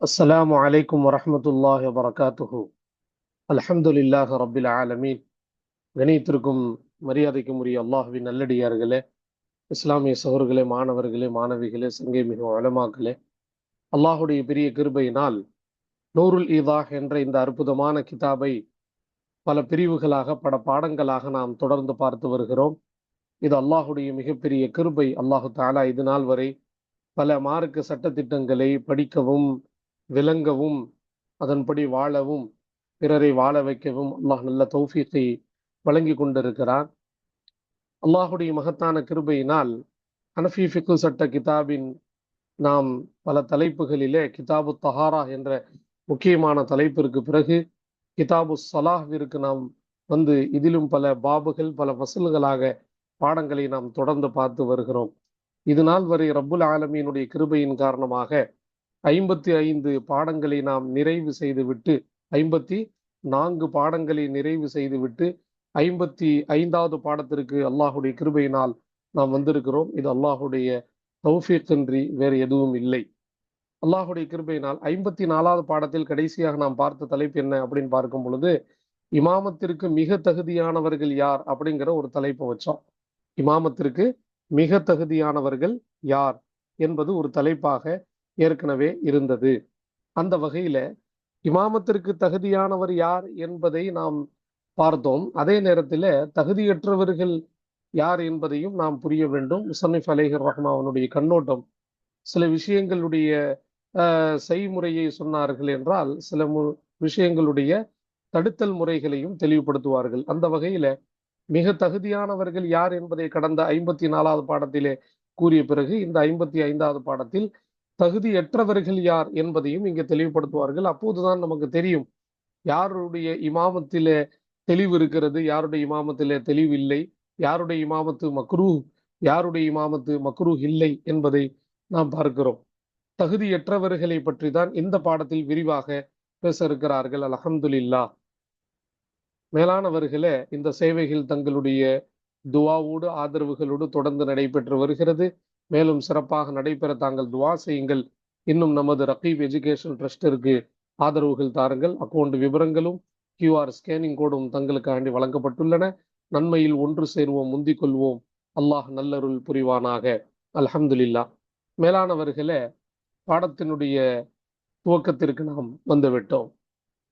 السلام عليكم ورحمة الله وبركاته الحمد لله رب العالمين கணித்திருக்கும் மரியாதைக்கும் உரிய அல்லாஹுவின் நல்லடியார்களே இஸ்லாமிய சகோதரர்களே மாணவர்களே மாணவிகளே சங்கை மிக வளமாக்களே அல்லாஹுடைய பெரிய கிருபையினால் நூருல் ஈதாஹ் என்ற இந்த அற்புதமான கிதாபை பல பிரிவுகளாக பல பாடங்களாக நாம் தொடர்ந்து பார்த்து வருகிறோம் இது அல்லாஹுடைய மிகப்பெரிய கிருபை அல்லாஹு தாலா இது நாள் வரை பல மார்க்க சட்டத்திட்டங்களை படிக்கவும் விளங்கவும் அதன்படி வாழவும் பிறரை வாழ வைக்கவும் அல்லாஹ் நல்ல தௌஃபீக்கை வழங்கி கொண்டிருக்கிறார் அல்லாஹுடைய மகத்தான கிருபையினால் ஹனஃபி ஃபிக்கு சட்ட கிதாபின் நாம் பல தலைப்புகளிலே கிதாபு தஹாரா என்ற முக்கியமான தலைப்பிற்கு பிறகு கிதாபு சலாஹிற்கு நாம் வந்து இதிலும் பல பாபுகள் பல வசல்களாக பாடங்களை நாம் தொடர்ந்து பார்த்து வருகிறோம். இது நாள் வரை ரப்புல் ஆலமீனுடைய கிருபையின் காரணமாக ஐம்பத்தி ஐந்து பாடங்களை நாம் நிறைவு செய்துவிட்டு ஐம்பத்தி நான்கு பாடங்களை நிறைவு செய்துவிட்டு ஐம்பத்தி ஐந்தாவது பாடத்திற்கு அல்லாஹுடைய கிருபையினால் நாம் வந்திருக்கிறோம். இது அல்லாஹுடைய தௌஃபீக்கின்றி வேறு எதுவும் இல்லை. அல்லாஹுடைய கிருபையினால் ஐம்பத்தி நாலாவது பாடத்தில் கடைசியாக நாம் பார்த்த தலைப்பு என்ன அப்படின்னு பார்க்கும் பொழுது இமாமத்திற்கு மிக தகுதியானவர்கள் யார் அப்படிங்கிற ஒரு தலைப்பை வச்சோம். இமாமத்திற்கு மிக தகுதியானவர்கள் யார் என்பது ஒரு தலைப்பாக ஏற்கனவே இருந்தது. அந்த வகையில இமாமத்திற்கு தகுதியானவர் யார் என்பதை நாம் பார்த்தோம். அதே நேரத்தில் தகுதியற்றவர்கள் யார் என்பதையும் நாம் புரிய வேண்டும். முசன்னிஃப் அலேஹர் ரஹ்மாவனுடைய கண்ணோட்டம். சில விஷயங்களுடைய செய்முறையை சொன்னார்கள் என்றால் சில மு விஷயங்களுடைய தடுத்தல் முறைகளையும் தெளிவுபடுத்துவார்கள். அந்த வகையில மிக தகுதியானவர்கள் யார் என்பதை கடந்த ஐம்பத்தி நாலாவது பாடத்திலே கூறிய பிறகு இந்த ஐம்பத்தி ஐந்தாவது பாடத்தில் தகுதியற்றவர்கள் யார் என்பதையும் இங்கே தெளிவுபடுத்துவார்கள். அப்போதுதான் நமக்கு தெரியும் யாருடைய இமாமத்திலே தெளிவு இருக்கிறது யாருடைய இமாமத்திலே தெளிவு இல்லை யாருடைய இமாமத்து மக்ரூ யாருடைய இமாமத்து மக்ரூ இல்லை என்பதை நாம் பார்க்கிறோம். தகுதியற்றவர்களை பற்றி தான் இந்த பாடத்தில் விரிவாக பேச இருக்கிறார்கள். அலஹம்துல்லா மேலானவர்களே இந்த சேவைகள் தங்களுடைய துவாவோடு ஆதரவுகளோடு தொடர்ந்து நடைபெற்று வருகிறது. மேலும் சிறப்பாக நடைபெற தாங்கள் துவா செய்யுங்கள். இன்னும் நமது ரகீப் எஜுகேஷன் ட்ரஸ்டிற்கு ஆதரவுகள் தாருங்கள். அக்கௌண்ட் விவரங்களும் கியூஆர் ஸ்கேனிங் கோடும் தங்களுக்காண்டி வழங்கப்பட்டுள்ளன. நன்மையில் ஒன்று சேர்வோம் முந்திக் கொள்வோம். அல்லாஹ் நல்லருள் புரிவானாக. அலஹம்துல்லா மேலானவர்களே பாடத்தினுடைய துவக்கத்திற்கு நாம் வந்துவிட்டோம்.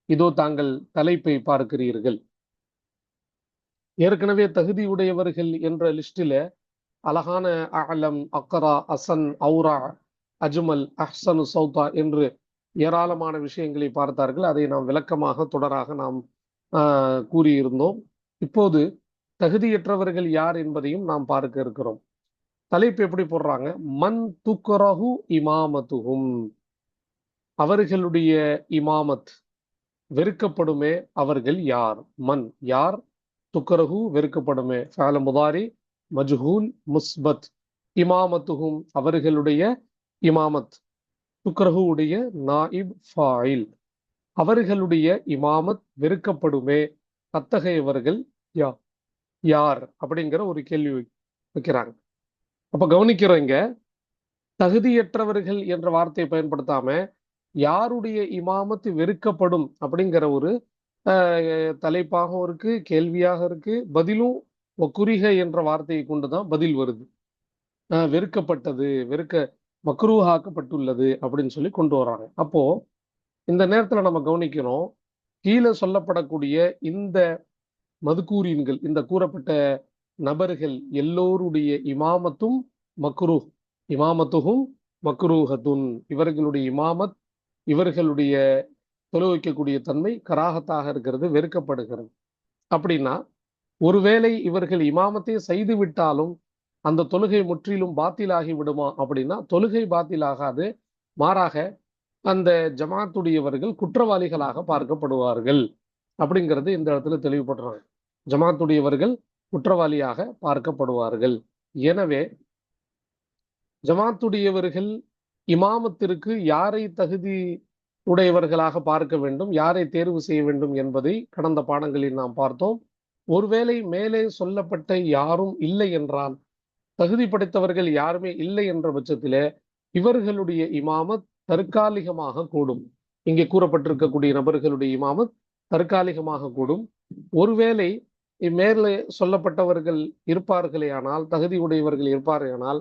இதோ தாங்கள் தலைப்பை பார்க்கிறீர்கள். ஏற்கனவே தகுதியுடையவர்கள் என்ற லிஸ்டில் அழகான அலம் அக்கரா அசன் அவுரா அஜ்மல் அஹ்சனு சௌதா என்று ஏராளமான விஷயங்களை பார்த்தார்கள். அதை நாம் விளக்கமாக தொடராக நாம் கூறியிருந்தோம். இப்போது தகுதியற்றவர்கள் யார் என்பதையும் நாம் பார்க்க இருக்கிறோம். தலைப்பு எப்படி போடுறாங்க? மன் துக்கரஹு இமாமத்துகும் அவர்களுடைய இமாமத் வெறுக்கப்படுமே அவர்கள் யார்? மண் யார்? துக்கரஹு வெறுக்கப்படுமே. ஃபேல முதாரி மஜ்ஹூல் முஸ்பத். இமாமத்துகும் அவர்களுடைய இமாமத். துக்ரஹுடைய நாயிப் ஃபாயில். அவர்களுடைய இமாமத் வெறுக்கப்படுமே. அத்தகையவர்கள் யா யார்? அப்படிங்கிற ஒரு கேள்வி வைக்கிறாங்க. அப்ப கவனிக்கிறோம் இங்க தகுதியற்றவர்கள் என்ற வார்த்தையை பயன்படுத்தாம யாருடைய இமாமத்து வெறுக்கப்படும் அப்படிங்கிற ஒரு தலைப்பாகவும் இருக்கு கேள்வியாக இருக்கு பதிலும் குறிக என்ற வார்த்தையை கொண்டுதான் பதில் வருது. வெறுக்கப்பட்டது வெறுக்க மக்ரூஹாக்கப்பட்டுள்ளது அப்படின்னு சொல்லி கொண்டு வர்றாங்க அப்போ இந்த நேரத்துல நம்ம கவனிக்கிறோம் கீழே சொல்லப்படக்கூடிய இந்த மதுக்கூரியன்கள் இந்த கூறப்பட்ட நபர்கள் எல்லோருடைய இமாமத்தும் மக்ரூஹ் இமாமத்துகும் மக்ரூஹத்துன். இவர்களுடைய இமாமத் இவர்களுடைய தொலைவைக்கக்கூடிய தன்மை கராகத்தாக இருக்கிறது வெறுக்கப்படுகிறது. அப்படின்னா ஒருவேளை இவர்கள் இமாமத்தை செய்து விட்டாலும் அந்த தொழுகை முற்றிலும் பாத்திலாகி விடுமா அப்படின்னா தொழுகை பாத்திலாகாது. மாறாக அந்த ஜமாத்துடையவர்கள் குற்றவாளிகளாக பார்க்கப்படுவார்கள் அப்படிங்கிறது இந்த இடத்துல தெளிவுபடுறாங்க ஜமாத்துடையவர்கள் குற்றவாளியாக பார்க்கப்படுவார்கள். எனவே ஜமாத்துடையவர்கள் இமாமத்திற்கு யாரை தகுதி உடையவர்களாக பார்க்க வேண்டும் யாரை தேர்வு செய்ய வேண்டும் என்பதை கடந்த பாடங்களில் நாம் பார்த்தோம். ஒருவேளை மேலே சொல்லப்பட்ட யாரும் இல்லை என்றால் தகுதி படைத்தவர்கள் யாருமே இல்லை என்ற பட்சத்திலே இவர்களுடைய இமாமத் தற்காலிகமாக கூடும். இங்கே கூறப்பட்டிருக்கக்கூடிய நபர்களுடைய இமாமத் தற்காலிகமாக கூடும். ஒருவேளை மேலே சொல்லப்பட்டவர்கள் இருப்பார்களே ஆனால் தகுதி உடையவர்கள் இருப்பார்களானால்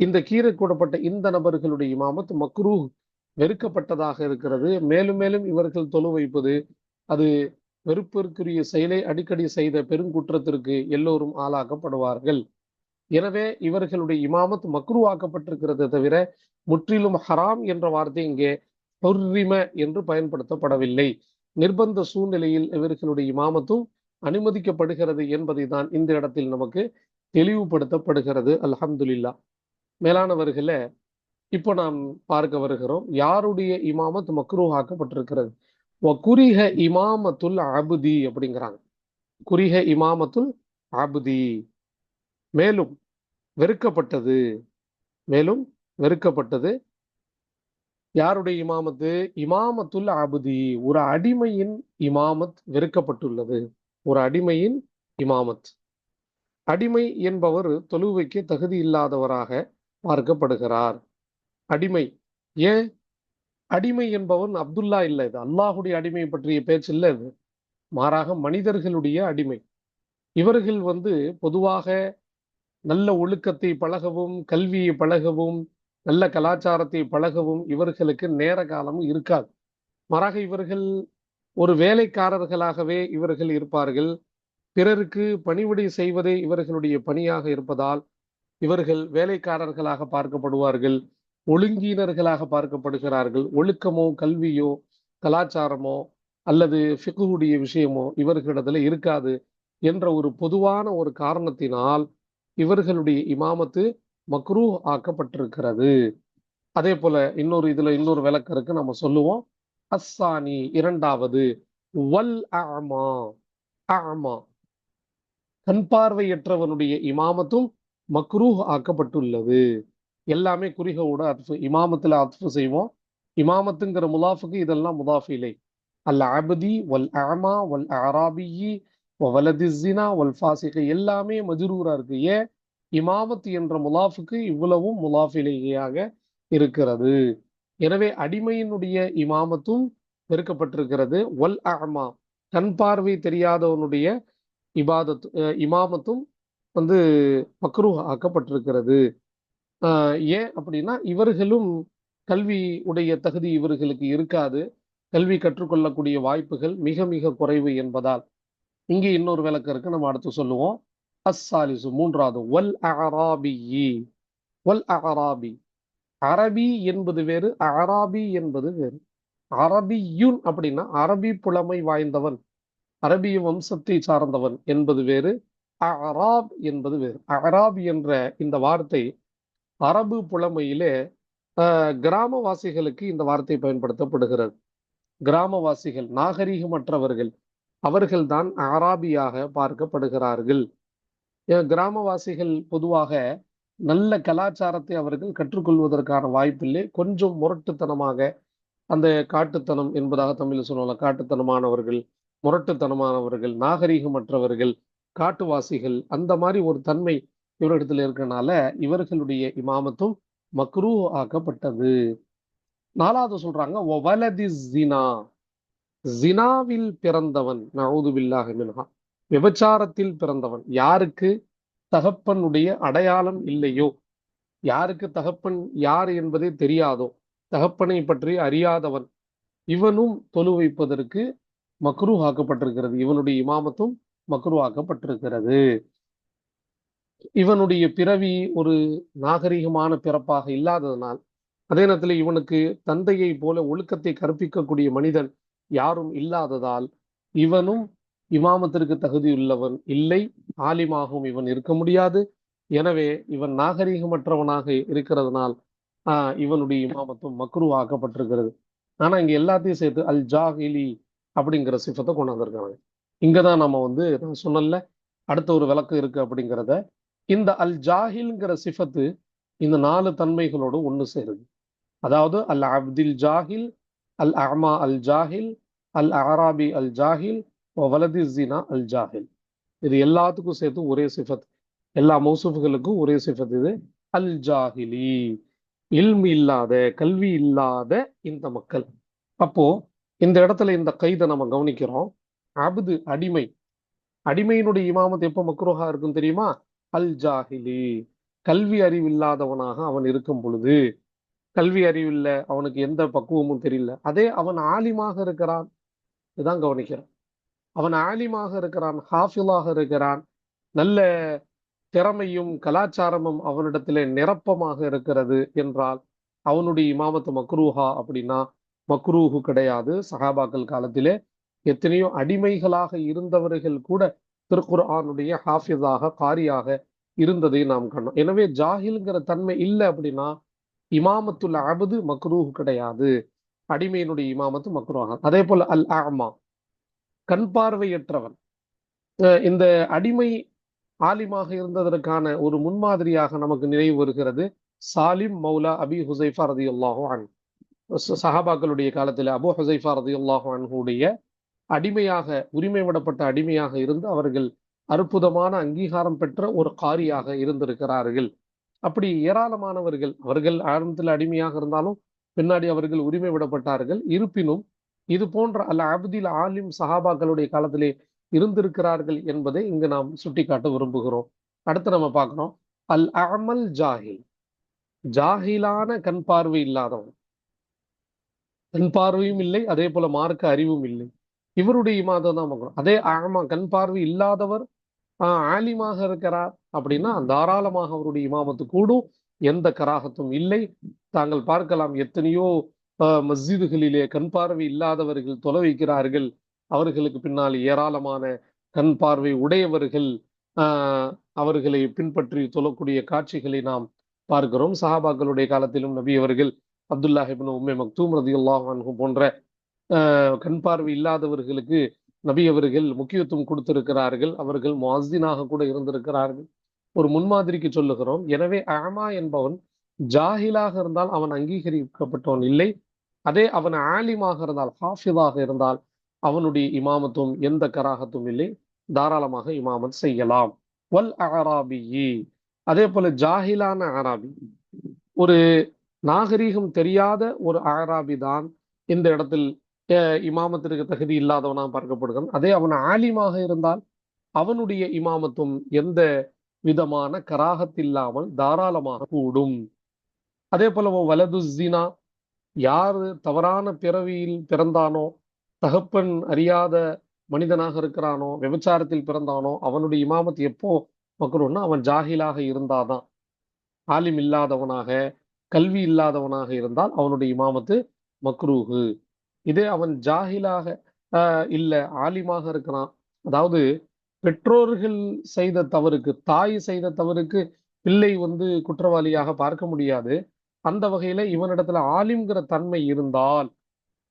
இந்த கீரை கூடப்பட்ட இந்த நபர்களுடைய இமாமத் மக்ரூ வெறுக்கப்பட்டதாக இருக்கிறது. மேலும் மேலும் இவர்கள் தொழு வைப்பது அது வெறுப்பிற்குரிய செயலை அடிக்கடி செய்த பெருங்குற்றத்திற்கு எல்லோரும் ஆளாக்கப்படுவார்கள். எனவே இவர்களுடைய இமாமத் மக்ருவாக்கப்பட்டிருக்கிறது தவிர முற்றிலும் ஹராம் என்ற வார்த்தை இங்கே பொர்ரிம என்று பயன்படுத்தப்படவில்லை. நிர்பந்த சூழ்நிலையில் இவர்களுடைய இமாமத்தும் அனுமதிக்கப்படுகிறது என்பதை தான் இந்த இடத்தில் நமக்கு தெளிவுபடுத்தப்படுகிறது. அல்ஹம்துலில்லா மேலானவர்களை இப்போ நாம் பார்க்க வருகிறோம் யாருடைய இமாமத் மக்ரூ ஆக்கப்பட்டிருக்கிறது குரிஹ இமாமத்துல் அபுதி அப்படிங்கிறாங்க. குரிஹ இமாமத்துல் அபுதி. மேலும் வெறுக்கப்பட்டது. மேலும் வெறுக்கப்பட்டது யாருடைய இமாமத்து? இமாமத்துல் அபுதி. ஒரு அடிமையின் இமாமத் வெறுக்கப்பட்டுள்ளது. ஒரு அடிமையின் இமாமத். அடிமை என்பவர் தொழுவைக்கு தகுதி இல்லாதவராக பார்க்கப்படுகிறார். அடிமை. ஏன்? அடிமை என்பவன் அப்துல்லா இல்லை இது. அல்லாஹுடைய அடிமை பற்றிய பேச்சு இல்லை இது. மாறாக மனிதர்களுடைய அடிமை. இவர்கள் வந்து பொதுவாக நல்ல ஒழுக்கத்தை பழகவும் கல்வியை பழகவும் நல்ல கலாச்சாரத்தை பழகவும் இவர்களுக்கு நேர காலம் இருக்காது. மாறாக இவர்கள் ஒரு வேலைக்காரர்களாகவே இவர்கள் இருப்பார்கள். பிறருக்கு பணிவிடை செய்வதே இவர்களுடைய பணியாக இருப்பதால் இவர்கள் வேலைக்காரர்களாக பார்க்கப்படுவார்கள். ஒழுங்கீனர்களாக பார்க்கப்படுகிறார்கள். ஒழுக்கமோ கல்வியோ கலாச்சாரமோ அல்லது ஃபிகுடைய விஷயமோ இவர்களிடத்துல இருக்காது என்ற ஒரு பொதுவான ஒரு காரணத்தினால் இவர்களுடைய இமாமத்து மக்ரூ ஆக்கப்பட்டிருக்கிறது. அதே போல இன்னொரு இதுல இன்னொரு விளக்கம் இருக்கு நம்ம சொல்லுவோம். அஸ்ஸானி இரண்டாவது வல் அமா அமா கண் பார்வையற்றவனுடைய இமாமத்தும் மக்ரூஹ் ஆக்கப்பட்டுள்ளது. எல்லாமே குறிகோட அத்ஃபு இமாமத்துல அத்ஃபு செய்வோம். இமாமத்துங்கிற முலாஃபுக்கு இதெல்லாம் முதாஃபிலை அல் அபதி வல் ஆமா வல் அராபியி வலதிசினா வல் ஃபாசிக எல்லாமே மஜ்ரூரா இருக்கு. ஏன்? இமாமத் என்ற முலாஃபுக்கு இவ்வளவும் முலாஃபிலேயாக இருக்கிறது. எனவே அடிமையினுடைய இமாமத்தும் வெறுக்கப்பட்டிருக்கிறது வல் அமா கண் பார்வை தெரியாதவனுடைய இபாதத் இமாமத்தும் வந்து மக்ரூ ஆக்கப்பட்டிருக்கிறது. ஏன் அப்படின்னா இவர்களும் கல்வி உடைய தகுதி இவர்களுக்கு இருக்காது. கல்வி கற்றுக்கொள்ளக்கூடிய வாய்ப்புகள் மிக மிக குறைவு என்பதால். இங்கே இன்னொரு விளக்கம் இருக்கு நம்ம அடுத்து சொல்லுவோம். அஸ்ஸாலிசு மூன்றாவது வல் அராபியி வல் அகராபி அரபி என்பது வேறு அகராபி என்பது வேறு. அரபியுன் அப்படின்னா அரபி புலமை வாய்ந்தவன். அரபிய வம்சத்தை சார்ந்தவன் என்பது வேறு அகராப் என்பது வேறு. அகராப் என்ற இந்த வார்த்தை அரபு புலமையிலே கிராமவாசிகளுக்கு இந்த வார்த்தை பயன்படுத்தப்படுகிறது. கிராமவாசிகள் நாகரீகமற்றவர்கள் அவர்கள்தான் அராபியாக பார்க்கப்படுகிறார்கள். கிராமவாசிகள் பொதுவாக நல்ல கலாச்சாரத்தை அவர்கள் கற்றுக்கொள்வதற்கான வாய்ப்பில்லை. கொஞ்சம் முரட்டுத்தனமாக அந்த காட்டுத்தனம் என்பதாக தமிழில் சொல்லலாம் காட்டுத்தனமானவர்கள் முரட்டுத்தனமானவர்கள் நாகரீகமற்றவர்கள் காட்டுவாசிகள் அந்த மாதிரி ஒரு தன்மை இவரிடத்துல இருக்கனால இவர்களுடைய இமாமத்தும் மக்ரூ ஆக்கப்பட்டது. நாலாவது சொல்றாங்க ஜினா ஜினாவில் பிறந்தவன் நவுது மின்ஹா. விபச்சாரத்தில் பிறந்தவன் யாருக்கு? தகப்பனுடைய அடையாளம் இல்லையோ? யாருக்கு தகப்பன் யார் என்பதே தெரியாதோ? தகப்பனை பற்றி அறியாதவன். இவனும் தொழு வைப்பதற்கு மக்ரூ ஆக்கப்பட்டிருக்கிறது. இவனுடைய இமாமத்தும் மக்ரூ ஆக்கப்பட்டிருக்கிறது. இவனுடைய பிறவி ஒரு நாகரிகமான பிறப்பாக இல்லாததனால் அதே நேரத்தில் இவனுக்கு தந்தையை போல ஒழுக்கத்தை கற்பிக்கக்கூடிய மனிதன் யாரும் இல்லாததால் இவனும் இமாமத்திற்கு தகுதியுள்ளவன் இல்லை ஆலிமாகவும் இவன் இருக்க முடியாது. எனவே இவன் நாகரீகமற்றவனாக இருக்கிறதுனால் ஆஹ் இவனுடைய இமாமத்தும் மக்ரு ஆக்கப்பட்டிருக்கிறது ஆனா இங்க எல்லாத்தையும் சேர்த்து அல் ஜாஹிலி அப்படிங்கிற சிஃபத்தை கொண்டு வந்திருக்காங்க. இங்கதான் நம்ம வந்து நான் சொன்னல அடுத்த ஒரு விளக்கு இருக்கு அப்படிங்கிறத இந்த அல் ஜாஹில்ங்கிற சிஃபத்து இந்த நாலு தன்மைகளோடு ஒன்று சேருது. அதாவது அல் அப்தில் ஜாஹில் அல் அமா அல் ஜாஹில் அல் அராபி அல் ஜாஹில் வலதி ஜீனா அல் ஜாஹில் இது எல்லாத்துக்கும் சேர்த்து ஒரே சிஃபத். எல்லா மௌசூஃபுகளுக்கும் ஒரே சிஃபத் இது. அல் ஜாஹிலி இல்மி இல்லாத கல்வி இல்லாத இந்த மக்கள். அப்போ இந்த இடத்துல இந்த கைதை நம்ம கவனிக்கிறோம். அபுது அடிமை. அடிமையினுடைய இமாமத் எப்போ மக்ரோஹா இருக்கும் தெரியுமா? அல் ஜாஹிலி கல்வி அறிவு இல்லாதவனாக அவன் இருக்கும் பொழுது கல்வி அறிவில்ல அவனுக்கு எந்த பக்குவமும் தெரியல. அதே அவன் ஆலிமாக இருக்கிறான். இதுதான் கவனிக்கிறான் அவன் ஆலிமாக இருக்கிறான் ஹாஃபிலாக இருக்கிறான். நல்ல திறமையும் கலாச்சாரமும் அவனிடத்துல நிரப்பமாக இருக்கிறது என்றால் அவனுடைய இமாமத்து மக்ரூஹா அப்படின்னா மக்ரூஹு கிடையாது. சஹாபாக்கள் காலத்திலே எத்தனையோ அடிமைகளாக இருந்தவர்கள் கூட திருக்குர்ஆனுடைய ஹாஃபிஸாக காரியாக இருந்ததை நாம் கண்டோம். எனவே ஜாகில்ங்கிற தன்மை இல்லை அப்படின்னா இமாமத்துல் அபது மக்ரூஹ் கிடையாது. அடிமையினுடைய இமாமத்து மக்ரூஹ் அதே போல அல் ஆமா கண் பார்வையற்றவன். இந்த அடிமை ஆலிமாக இருந்ததற்கான ஒரு முன்மாதிரியாக நமக்கு நினைவு வருகிறது. சாலிம் மௌலா அபி ஹுசைஃபா ரதி அல்லாஹோ அன் சஹாபாக்களுடைய காலத்தில் அபு ஹுசைஃபா ரதி அல்லாஹோ அன்ஹுடைய அடிமையாக உரிமை விடப்பட்ட அடிமையாக இருந்து அவர்கள் அற்புதமான அங்கீகாரம் பெற்ற ஒரு காரியாக இருந்திருக்கிறார்கள். அப்படி ஏராளமானவர்கள் அவர்கள் ஆரம்பத்தில் அடிமையாக இருந்தாலும் பின்னாடி அவர்கள் உரிமை விடப்பட்டார்கள் இருப்பினும் இது போன்ற அல்ல அப்தில் ஆலிம் சஹாபாக்களுடைய காலத்திலே இருந்திருக்கிறார்கள் என்பதை இங்கு நாம் சுட்டிக்காட்ட விரும்புகிறோம். அடுத்து நம்ம பார்க்கணும். அல் அமல் ஜாஹில். ஜாஹிலான கண் பார்வை இல்லாதவன். கண் பார்வையும் இல்லை அதே போல மார்க்க அறிவும் இல்லை. இவருடைய இமாதம் தான் பார்க்கணும். அதே ஆமா கண் பார்வை இல்லாதவர் ஆஹ் ஆலிமாக இருக்கிறார் அப்படின்னா தாராளமாக அவருடைய இமாமத்து கூடும். எந்த கராகத்தும் இல்லை. தாங்கள் பார்க்கலாம் எத்தனையோ மஸ்ஜிதுகளிலே கண் பார்வை இல்லாதவர்கள் தொலை வைக்கிறார்கள். அவர்களுக்கு பின்னால் ஏராளமான கண் பார்வை உடையவர்கள் ஆஹ் அவர்களை பின்பற்றி தொழக்கூடிய காட்சிகளை நாம் பார்க்கிறோம். சஹாபாக்களுடைய காலத்திலும் நபி அவர்கள் அப்துல்லாஹிபின் உம்மே மக்தூம் ரதி அல்லாஹ் போன்ற கண் பார்வை இல்லாதவர்களுக்கு நபி அவர்கள் முக்கியத்துவம் கொடுத்திருக்கிறார்கள். அவர்கள் முவாசினாக கூட இருந்திருக்கிறார்கள். ஒரு முன்மாதிரிக்கு சொல்லுகிறோம். எனவே ஆமா என்பவன் ஜாஹிலாக இருந்தால் அவன் அங்கீகரிக்கப்பட்டவன் இல்லை. அதே அவன் ஆலிமாக இருந்தால் ஹாஃபிதாக இருந்தால் அவனுடைய இமாமத்துவம் எந்த கராகத்தும் இல்லை. தாராளமாக இமாமத் செய்யலாம். வல் அராபியி அதே போல ஜாஹிலான ஆராபி ஒரு நாகரீகம் தெரியாத ஒரு ஆராபி தான் இந்த இடத்தில் இமாமத்திற்கு தகுதி இல்லாதவனாக பார்க்கப்படுகிறான். அதே அவன் ஆலிமாக இருந்தால் அவனுடைய இமாமத்தும் எந்த விதமான கராகத்தில்லாமல் தாராளமாக கூடும். அதே போல வலது யாரு தவறான பிறவியில் பிறந்தானோ தகப்பன் அறியாத மனிதனாக இருக்கிறானோ விபச்சாரத்தில் பிறந்தானோ அவனுடைய இமாமத் எப்போ மக்களும்னா அவன் ஜாகிலாக இருந்தாதான். ஆலிம் இல்லாதவனாக கல்வி இல்லாதவனாக இருந்தால் அவனுடைய இமாமத்து மக்ரூஹு. இதே அவன் ஜாகிலாக இல்ல ஆலிமாக இருக்கிறான். அதாவது பெற்றோர்கள் செய்த தவறுக்கு தாய் செய்த தவறுக்கு பிள்ளை வந்து குற்றவாளியாக பார்க்க முடியாது. அந்த வகையில இவனிடத்துல ஆலிம்ங்கிற தன்மை இருந்தால்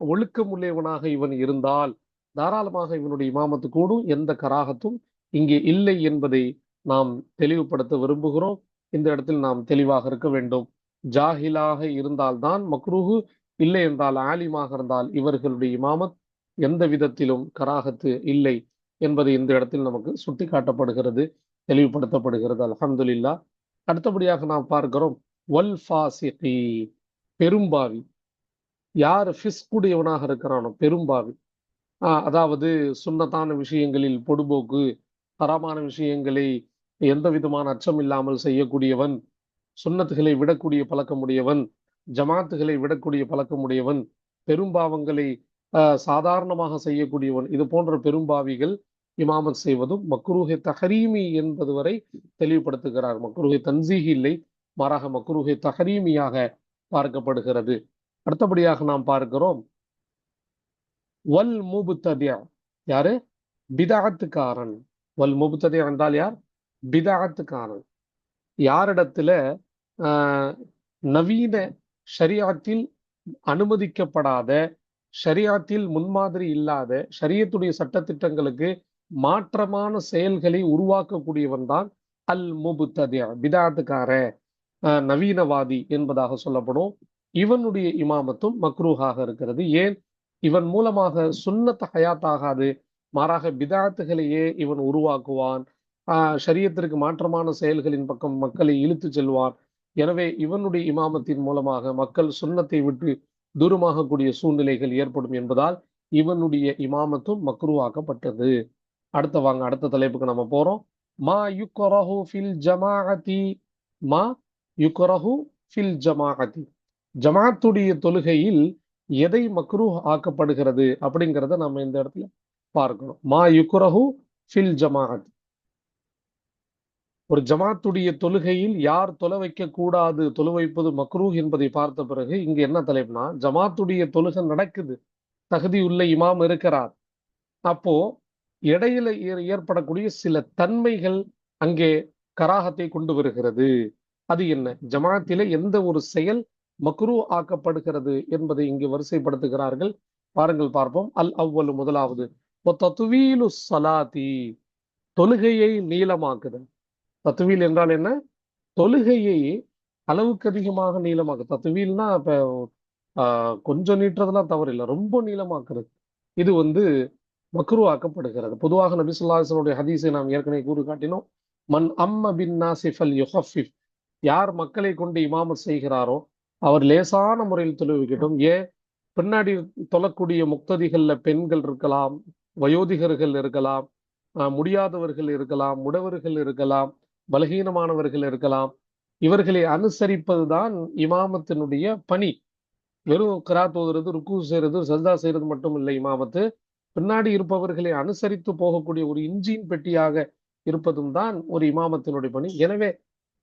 ஒழுக்கமுள்ளவனாக இவன் இருந்தால் தாராளமாக இவனுடைய இமாமத்து கூடும் எந்த கராகத்தும் இங்கே இல்லை என்பதை நாம் தெளிவுபடுத்த விரும்புகிறோம். இந்த இடத்தில் நாம் தெளிவாக இருக்க வேண்டும். ஜாகிலாக இருந்தால்தான் மக்ரூஹு இல்லை என்றால் ஆலிமாக இருந்தால் இவர்களுடைய இமாமத் எந்த விதத்திலும் கராகத்து இல்லை என்பது இந்த இடத்தில் நமக்கு சுட்டி காட்டப்படுகிறது தெளிவுபடுத்தப்படுகிறது. அலமதுல்லா அடுத்தபடியாக நாம் பார்க்கிறோம் வல் ஃபாசிகி பெரும்பாவி. யார் ஃபிஸ்குடையவனாக இருக்கிறானோ பெரும்பாவி. அதாவது சுண்ணத்தான விஷயங்களில் பொடுபோக்கு தரமான விஷயங்களை எந்த விதமான அச்சம் இல்லாமல் செய்யக்கூடியவன் சுண்ணத்துகளை விடக்கூடிய பழக்கமுடையவன் ஜமாத்துகளை விடக்கூடிய பழக்கமுடையவன் பெரும்பாவங்களை சாதாரணமாக செய்யக்கூடியவன் இது போன்ற பெரும்பாவிகள் இமாமத் செய்வதும் மக்ரூஹே தஹரீமி என்பது வரை தெளிவுபடுத்துகிறார். மக்ரூஹே தன்சீஹி இல்லை மாறாக மக்ரூஹே தஹரீமியாக பார்க்கப்படுகிறது. அடுத்தபடியாக நாம் பார்க்கிறோம் வல் முபுத்ததியா யாரு? பிதாத்துக்காரன். வல் முபுத்ததியா என்றால் யார்? பிதாத்துக்காரன். யாரிடத்துல நவீன ஷரியாத்தில் அனுமதிக்கப்படாத ஷரியாத்தில் முன்மாதிரி இல்லாத ஷரியத்துடைய சட்டத்திட்டங்களுக்கு மாற்றமான செயல்களை உருவாக்கக்கூடியவன் தான் அல் முபுத்ததியா பிதாத்துக்கார நவீனவாதி என்பதாக சொல்லப்படும். இவனுடைய இமாமத்தும் மக்ரூஹாக இருக்கிறது. ஏன்? இவன் மூலமாக சுண்ணத்த ஹயாத் ஆகாது மாறாக பிதாத்துகளையே இவன் உருவாக்குவான். ஷரியத்திற்கு மாற்றமான செயல்களின் பக்கம் மக்களை இழுத்து செல்வான். எனவே இவனுடைய இமாமத்தின் மூலமாக மக்கள் சுண்ணத்தை விட்டு தூரமாகக்கூடிய சூழ்நிலைகள் ஏற்படும் என்பதால் இவனுடைய இமாமத்தும் மக்ருவாக்கப்பட்டது. அடுத்த வாங்க அடுத்த தலைப்புக்கு நம்ம போறோம். மா யுக்கரஹு ஃபில் ஜமாஅதி மா யுக்கரஹு ஃபில் ஜமாஅதி. ஜமாத்துடைய தொழுகையில் எதை மக்ரு ஆக்கப்படுகிறது அப்படிங்கிறத நம்ம இந்த இடத்துல பார்க்கணும். மா யுக்ரஹு ஃபில் ஜமாஅத். ஒரு ஜமாத்துடைய தொழுகையில் யார் தொலை வைக்க கூடாது தொழு வைப்பது மக்ரூஹ் என்பதை பார்த்த பிறகு இங்க என்ன தலைப்புனா ஜமாத்துடைய தொழுகை நடக்குது தகுதியுள்ள இமாம் இருக்கிறார். அப்போ இடையில ஏற்படக்கூடிய சில தன்மைகள் அங்கே கராகத்தை கொண்டு வருகிறது. அது என்ன? ஜமாத்திலே எந்த ஒரு செயல் மக்ரூ ஆக்கப்படுகிறது என்பதை இங்கு வரிசைப்படுத்துகிறார்கள். பாருங்கள் பார்ப்போம். அல் அவ்வளவு முதலாவது. தத்துவீலு தொழுகையை நீளமாக்குதல். தத்துவீல் என்றால் என்ன? தொழுகையை அளவுக்கு அதிகமாக நீளமாக்கு. தத்துவீல்னா இப்போ கொஞ்சம் நீட்டுறதுலாம் தவறு இல்லை ரொம்ப நீளமாக்குறது. இது வந்து மக்ருவாக்கப்படுகிறது. பொதுவாக நபி சொல்லாஹனுடைய ஹதீஸை நாம் ஏற்கனவே கூறு காட்டினோம். மன் அம்ம பின் நாசிஃபல் யுஹஃபிஃப் யார் மக்களை கொண்டு இமாமத் செய்கிறாரோ அவர் லேசான முறையில் தொழுவிக்கட்டும். ஏன் பின்னாடி தொழக்கூடிய முக்ததிகள்ல பெண்கள் இருக்கலாம் வயோதிகர்கள் இருக்கலாம் முடியாதவர்கள் இருக்கலாம் முடவர்கள் இருக்கலாம் பலகீனமானவர்கள் இருக்கலாம். இவர்களை அனுசரிப்பதுதான் இமாமத்தினுடைய பணி. வெறும் கிரா தோதுறது ருக்கு செய்யறது சஜ்தா செய்யறது மட்டும் இல்லை இமாமத்து. பின்னாடி இருப்பவர்களை அனுசரித்து போகக்கூடிய ஒரு இன்ஜின் பெட்டியாக இருப்பதும் தான் ஒரு இமாமத்தினுடைய பணி. எனவே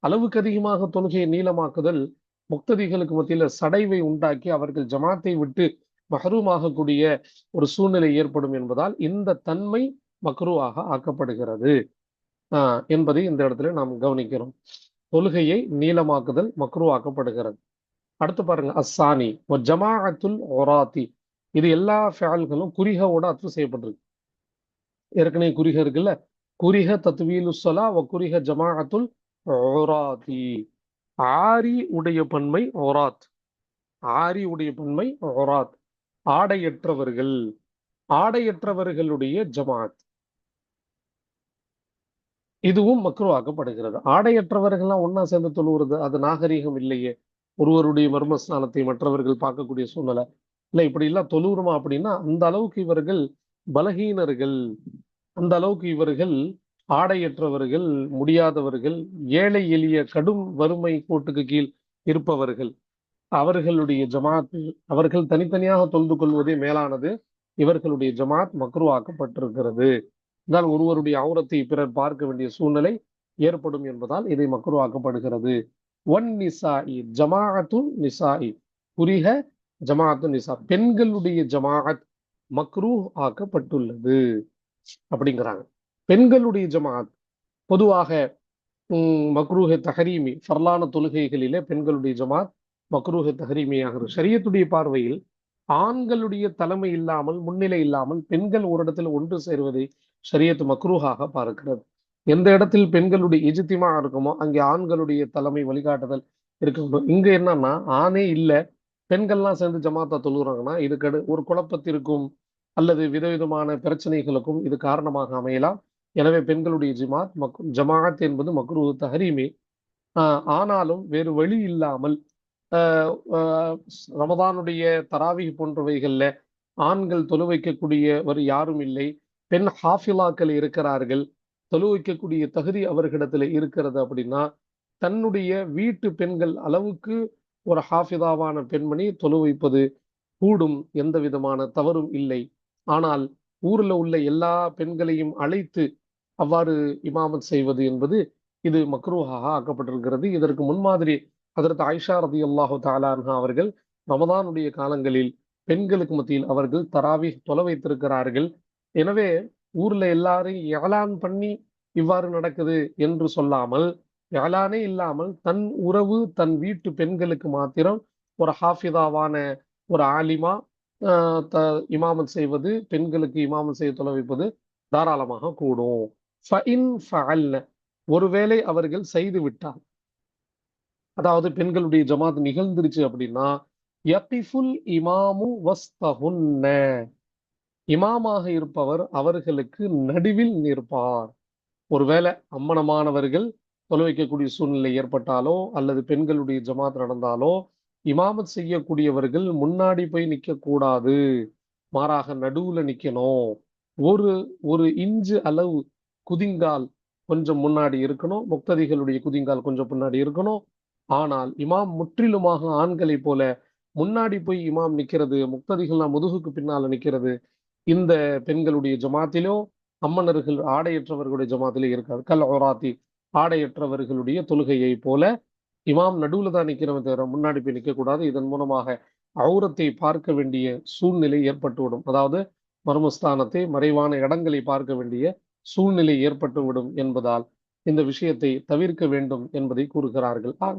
அளவுக்கு அதிகமாக தொழுகையை நீளமாக்குதல் முக்ததிகளுக்கு மத்தியில சடைவை உண்டாக்கி அவர்கள் ஜமாத்தை விட்டு மஹரூமாகக்கூடிய ஒரு சூழ்நிலை ஏற்படும் என்பதால் இந்த தன்மை மக்ரூவாக ஆக்கப்படுகிறது. என்பதை இந்த இடத்துல நாம் கவனிக்கிறோம். தொழுகையை நீளமாக்குதல் மக்ருவாக்கப்படுகிறது. அடுத்து பாருங்க அஸ்ஸானி ஜமாஅத்துல் ஒராத்தி. இது எல்லா ஃபேல்களும் குறிகோட அத்து செய்யப்பட்டிருக்கு. ஏற்கனவே குறிக இருக்குல்ல? குறிக தத்வீலு சொலா வ குறிக ஜமாஅத்துல் ஒராத்தி. ஆரி உடைய பன்மை ஒராத். ஆரி உடைய பன்மை ஒராத். ஆடையற்றவர்கள். ஆடையற்றவர்களுடைய ஜமாத் இதுவும் மக்ருவாக்கப்படுகிறது. ஆடையற்றவர்கள்லாம் ஒன்னா சேர்ந்து தொழுவுறது அது நாகரீகம் இல்லையே. ஒருவருடைய மர்மஸ்தானத்தை மற்றவர்கள் பார்க்கக்கூடிய சூழ்நிலை. இல்ல இப்படி எல்லாம் தொழுவுறோமா அப்படின்னா அந்த அளவுக்கு இவர்கள் பலகீனர்கள். அந்த அளவுக்கு இவர்கள் ஆடையற்றவர்கள் முடியாதவர்கள் ஏழை எளிய கடும் வறுமை கோட்டுக்கு கீழ் இருப்பவர்கள். அவர்களுடைய ஜமாத் அவர்கள் தனித்தனியாக தொழுது கொள்வதே மேலானது. இவர்களுடைய ஜமாத் மக்ருவாக்கப்பட்டிருக்கிறது. என்றால் ஒருவருடைய அவுரத்தை பிறர் பார்க்க வேண்டிய சூழ்நிலை ஏற்படும் என்பதால் இதை மக்ருவாக்கப்படுகிறது. ஒன் நிசாயி ஜமாஅத்து நிசாயி புரிக ஜமாஅத்து நிசா பெண்களுடைய ஜமாஅத் மக்ரூ ஆக்கப்பட்டுள்ளது அப்படிங்கிறாங்க. பெண்களுடைய ஜமாஅத் பொதுவாக உம், மக்ரூஹ தஹரீமி ஃபர்லான தொழுகைகளிலே பெண்களுடைய ஜமாத் மக்ரூஹ தஹரீமியாகிறது சரியத்துடைய பார்வையில் ஆண்களுடைய தலைமை இல்லாமல் முன்னிலை இல்லாமல் பெண்கள் ஒரு இடத்துல ஒன்று சேர்வதை சரியத்து மக்ரூஹாக பார்க்கிறது. எந்த இடத்தில் பெண்களுடைய எஜித்திமா இருக்குமோ அங்கே ஆண்களுடைய தலைமை வழிகாட்டுதல் இருக்கணும் இங்க என்னன்னா ஆணே இல்ல பெண்கள்லாம் சேர்ந்து ஜமாத்தா தொழுகிறாங்கன்னா இதுக்கு ஒரு குழப்பத்திற்கும் அல்லது விதவிதமான பிரச்சனைகளுக்கும் இது காரணமாக அமையலாம். எனவே பெண்களுடைய ஜமாத் மக் ஜமாத் என்பது மக்ரூ தஹரீமே. ஆஹ் ஆனாலும் வேறு வழி இல்லாமல் ரமதானுடைய தராவி போன்றவைகள்ல ஆண்கள் தொழு வைக்கக்கூடியவர் யாரும் இல்லை. பெண் ஹாஃபிலாக்கள் இருக்கிறார்கள். தொழு வைக்கக்கூடிய தகுதி அவர்களிடத்துல இருக்கிறது அப்படின்னா தன்னுடைய வீட்டு பெண்கள் அளவுக்கு ஒரு ஹாஃபிதாவான பெண்மணி தொழு வைப்பது கூடும் எந்த விதமான தவறும் இல்லை. ஆனால் ஊர்ல உள்ள எல்லா பெண்களையும் அழைத்து அவ்வாறு இமாமத் செய்வது என்பது இது மக்ரூஹாக ஆக்கப்பட்டிருக்கிறது. இதற்கு முன்மாதிரி அதற்கு ஆயிஷா ரதி அல்லாஹு தாலான்ஹா அவர்கள் ரமதானுடைய காலங்களில் பெண்களுக்கு மத்தியில் அவர்கள் தராவி தொலை வைத்திருக்கிறார்கள். எனவே ஊர்ல எல்லாரையும் ஏலான் பண்ணி இவ்வாறு நடக்குது என்று சொல்லாமல் ஏலானே இல்லாமல் தன் உறவு தன் வீட்டு பெண்களுக்கு மாத்திரம் ஒரு ஹாஃபிதாவான ஒரு ஆலிமா ஆஹ் த இமாமத் செய்வது பெண்களுக்கு இமாமத் செய்ய தொலை வைப்பது தாராளமாக கூடும். ஒருவேளை அவர்கள் செய்து விட்டார் அதாவது பெண்களுடைய ஜமாத் நிகழ்ந்துருச்சு அப்படின்னா யகிஃபுல் இமாமு வஸ்தஹுன்ன. இமாமாக இருப்பவர் அவர்களுக்கு நடுவில் நிற்பார். ஒருவேளை அம்மனமானவர்கள் தொலை வைக்கக்கூடிய சூழ்நிலை ஏற்பட்டாலோ அல்லது பெண்களுடைய ஜமாத் நடந்தாலோ இமாமத் செய்யக்கூடியவர்கள் முன்னாடி போய் நிக்க கூடாது மாறாக நடுவுல நிக்கணும். ஒரு ஒரு இஞ்சு அளவு குதிங்கால் கொஞ்சம் முன்னாடி இருக்கணும். முக்ததிகளுடைய குதிங்கால் கொஞ்சம் முன்னாடி இருக்கணும். ஆனால் இமாம் முற்றிலுமாக ஆண்களை போல முன்னாடி போய் இமாம் நிற்கிறது முக்ததிகள்லாம் முதுகுக்கு பின்னால நிற்கிறது இந்த பெண்களுடைய ஜமாத்திலோ அம்மனர்கள் ஆடையற்றவர்களுடைய ஜமாத்திலே இருக்காது. கல் ஓராத்தி ஆடையற்றவர்களுடைய தொழுகையை போல இமாம் நடுவில் தான் நிற்கிறவன் தவிர முன்னாடி போய் நிற்கக்கூடாது இதன் மூலமாக அவுரத்தை பார்க்க வேண்டிய சூழ்நிலை ஏற்பட்டுவிடும் அதாவது மர்மஸ்தானத்தை மறைவான இடங்களை பார்க்க வேண்டிய சூழ்நிலை ஏற்பட்டுவிடும் என்பதால் இந்த விஷயத்தை தவிர்க்க வேண்டும் என்பதை கூறுகிறார்கள். ஆக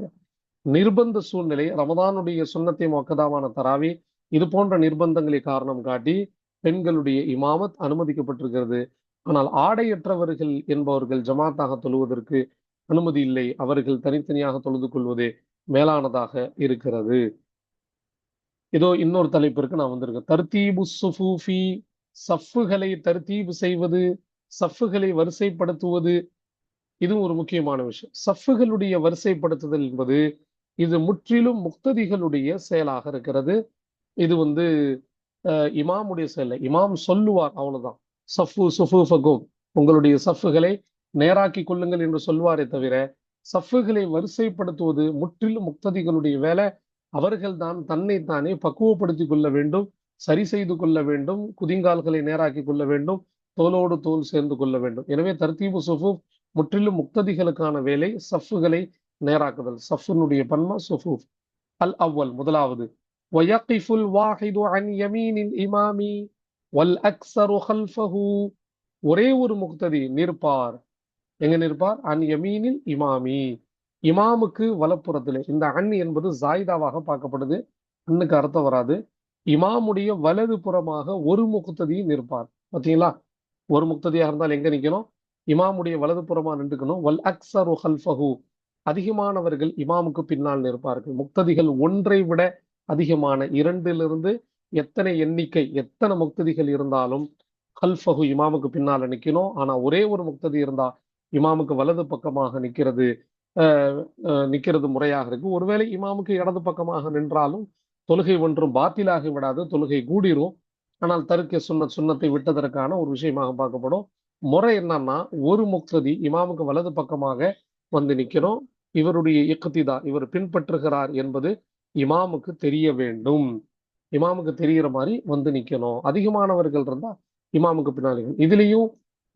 நிர்பந்த சூழ்நிலை ரமதானுடைய சுண்ணத்தை மொக்கதாமான தராவி இது போன்ற நிர்பந்தங்களை காரணம் காட்டி பெண்களுடைய இமாமத் அனுமதிக்கப்பட்டிருக்கிறது. ஆனால் ஆடையற்றவர்கள் என்பவர்கள் ஜமாத்தாக தொழுவதற்கு அனுமதி இல்லை. அவர்கள் தனித்தனியாக தொழுது கொள்வது மேலானதாக இருக்கிறது. இதோ இன்னொரு தலைப்பிற்கு நான் வந்திருக்கேன். தர்தீபு சுஃபூஃபி சஃப்புகளை தர்த்தீபு செய்வது சஃப்புகளை வரிசைப்படுத்துவது இதுவும் ஒரு முக்கியமான விஷயம். சஃப்புகளுடைய வரிசைப்படுத்துதல் என்பது இது முற்றிலும் முக்ததிகளுடைய செயலாக இருக்கிறது. இது வந்து இமாமுடைய செயல். இமாம் சொல்லுவார் அவ்வளவுதான். சஃபு சுஃபுஃபகும் உங்களுடைய சஃப்புகளை நேராக்கி கொள்ளுங்கள் என்று சொல்வாரே தவிர சஃப்புகளை வரிசைப்படுத்துவது முற்றிலும் முக்ததிகளுடைய வேலை. அவர்கள்தான் தன்னைத்தானே பக்குவப்படுத்திக் கொள்ள வேண்டும் சரி செய்து கொள்ள வேண்டும் குதிங்கால்களை நேராக்கி கொள்ள வேண்டும் தோலோடு தோல் சேர்ந்து கொள்ள வேண்டும். எனவே தர்த்தீபு சுஃபு முற்றிலும் முக்ததிகளுக்கான வேலை சஃப்புகளை நேராக்குதல் சஃபினுடைய பன்மா சுஃபூப் அல் அவ்வல் முதலாவது ويقف الواحد عن يمين الإمام والأكثر خلفه ஒரே ஒரு முக்ததி நிற்பார் எங்க நிற்பார் அன் யமீனில் இமாமி இமாமுக்கு வலப்புறத்திலே இந்த அன் என்பது ஜாயிதாவாக பார்க்கப்படுது அண்ணுக்கு அர்த்தம் வராது இமாமுடைய வலது புறமாக ஒரு முக்ததி நிற்பார் பார்த்தீங்களா ஒரு முக்ததியாக இருந்தால் எங்க நிக்கணும் இமாமுடைய வலது புறமா நின்றுக்கணும். வல் அக்சரு ஹல்ஃபஹு அதிகமானவர்கள் இமாமுக்கு பின்னால் நிற்பார்கள். முக்ததிகள் ஒன்றை விட அதிகமான இரண்டிலிருந்து எத்தனை எண்ணிக்கை எத்தனை முக்ததிகள் இருந்தாலும் ஹல்ஃபஹு இமாமுக்கு பின்னால் நிற்கணும். ஆனா ஒரே ஒரு முக்ததி இருந்தா இமாமுக்கு வலது பக்கமாக நிற்கிறது அஹ், முறையாக இருக்கு. ஒருவேளை இமாமுக்கு இடது பக்கமாக நின்றாலும் தொழுகை ஒன்றும் பாத்திலாகி விடாது தொழுகை கூடிரும். ஆனால் தருக்க சுண்ண சுண்ணத்தை விட்டதற்கான ஒரு விஷயமாக பார்க்கப்படும். முறை என்னன்னா ஒரு முக்ததி இமாமுக்கு வலது பக்கமாக வந்து நிக்கணும் இவருடைய இக்கத்திதா இவர் பின்பற்றுகிறார் என்பது இமாமுக்கு தெரிய வேண்டும். இமாமுக்கு தெரிகிற மாதிரி வந்து நிக்கணும். அதிகமானவர்கள் இருந்தா இமாமுக்கு பின்னாடி இதுலயும்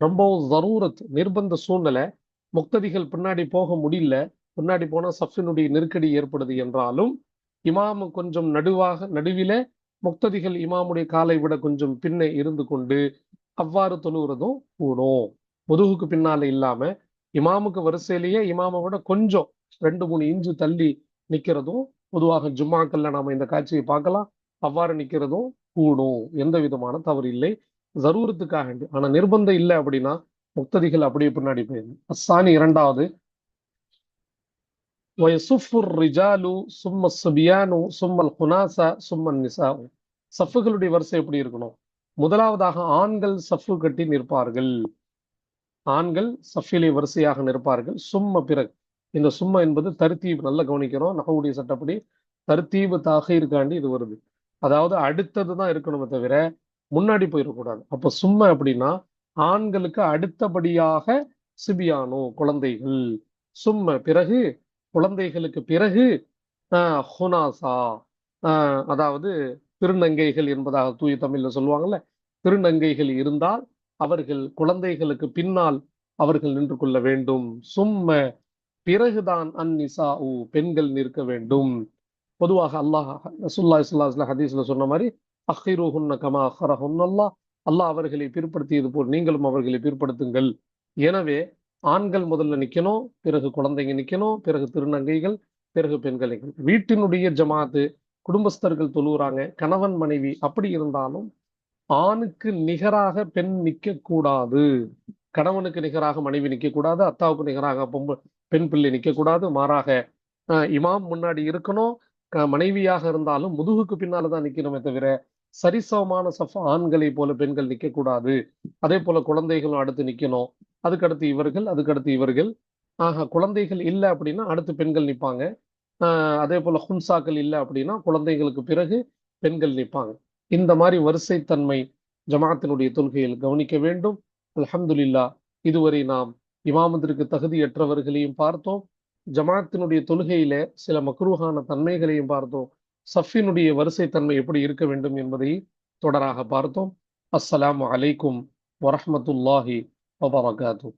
ரொம்ப ஜரூரத் நிர்பந்த சூழ்நிலை. முக்ததிகள் பின்னாடி போக முடியல. பின்னாடி போனால் சஃபினுடைய நெருக்கடி ஏற்படுது என்றாலும் இமாமு கொஞ்சம் நடுவாக நடுவில முக்ததிகள் இமாமுடைய காலை விட கொஞ்சம் பின்னே இருந்து கொண்டு அவ்வாறு தொழுகிறதும் கூடும் முதுகுக்கு பின்னால இல்லாம இமாமுக்கு வரிசையிலேயே இமாமை விட கொஞ்சம் ரெண்டு மூணு இன்ச்சு தள்ளி நிக்கிறதும் பொதுவாக ஜும்மாக்கள்ல நாம இந்த காட்சியை பார்க்கலாம். அவ்வாறு நிக்கிறதும் கூடும் எந்த விதமான தவறு இல்லை. ஜரூரத்துக்காக ஆனா நிர்பந்தம் இல்லை அப்படின்னா முக்ததிகள் அப்படியே பின்னாடி போயிடும் அஸ்ஸானி இரண்டாவது. சஃபுகளுடைய ரிஜாலு சும்ம வரிசை எப்படி இருக்கணும்? முதலாவதாக ஆண்கள் சஃபு கட்டி நிற்பார்கள். ஆண்கள் சஃபிலே வரிசையாக நிற்பார்கள். சும்ம பிறகு. இந்த சும்ம என்பது தருத்தீவு நல்லா கவனிக்கிறோம். நகவுடைய சட்டப்படி தருத்தீவு தாகிற்காண்டி இது வருது. அதாவது அடுத்தது தான் இருக்கணுமே தவிர முன்னாடி போயிடக்கூடாது. அப்போ சும்ம அப்படின்னா ஆண்களுக்கு அடுத்தபடியாக சிபியானோ குழந்தைகள். சும்ம பிறகு குழந்தைகளுக்கு பிறகு ஆஹ் ஹுனாசா அதாவது திருநங்கைகள் என்பதாக தூய தமிழ்ல சொல்லுவாங்கல்ல திருநங்கைகள் இருந்தால் அவர்கள் குழந்தைகளுக்கு பின்னால் அவர்கள் நின்று கொள்ள வேண்டும். சும்ம பிறகுதான் அந்நிசா பெண்கள் நிற்க வேண்டும். பொதுவாக அல்லாஹ் ரசூல்லா இஸ்லாஸ்ல ஹதீஸ்ல சொன்ன மாதிரி அஹிரோஹுன்ன கமா ஹரஹுன்னல்லா அல்லாஹ். அவர்களை பிற்படுத்தியது போல் நீங்களும் அவர்களை பிற்படுத்துங்கள். எனவே ஆண்கள் முதல்ல நிக்கணும் பிறகு குழந்தைங்க நிக்கணும் பிறகு திருநங்கைகள் பிறகு பெண்கள் வீட்டினுடைய ஜமாத்து குடும்பஸ்தர்கள் தொழுகிறாங்க கணவன் மனைவி அப்படி இருந்தாலும் ஆணுக்கு நிகராக பெண் நிக்க கூடாது கணவனுக்கு நிகராக மனைவி நிக்க கூடாது அத்தாவுக்கு நிகராக பொம்பு பெண் பிள்ளை நிக்க கூடாது மாறாக இமாம் முன்னாடி இருக்கணும் மனைவியாக இருந்தாலும் முதுகுக்கு பின்னால தான் நிக்கணுமே தவிர சரிசமமான சஃப் ஆண்களை போல பெண்கள் நிக்க கூடாது அதே போல குழந்தைகளும் அடுத்து நிக்கணும். அதுக்கடுத்து இவர்கள் அதுக்கடுத்து இவர்கள். ஆக குழந்தைகள் இல்லை அப்படின்னா அடுத்து பெண்கள் நிற்பாங்க அதே போல ஹுன்சாக்கள் இல்லை அப்படின்னா குழந்தைகளுக்கு பிறகு பெண்கள் நிற்பாங்க. இந்த மாதிரி வரிசைத்தன்மை ஜமாத்தினுடைய தொழுகையில் கவனிக்க வேண்டும். அலமதுல்லா இதுவரை நாம் இமாமத்திற்கு தகுதியற்றவர்களையும் பார்த்தோம். ஜமாத்தினுடைய தொழுகையில சில மக்ரூகான தன்மைகளையும் பார்த்தோம். சஃபினுடைய வரிசைத்தன்மை எப்படி இருக்க வேண்டும் என்பதை தொடராக பார்த்தோம். அஸ்ஸலாம் அலைக்கும் வரமத்துல்லாஹி வபரகாத்து.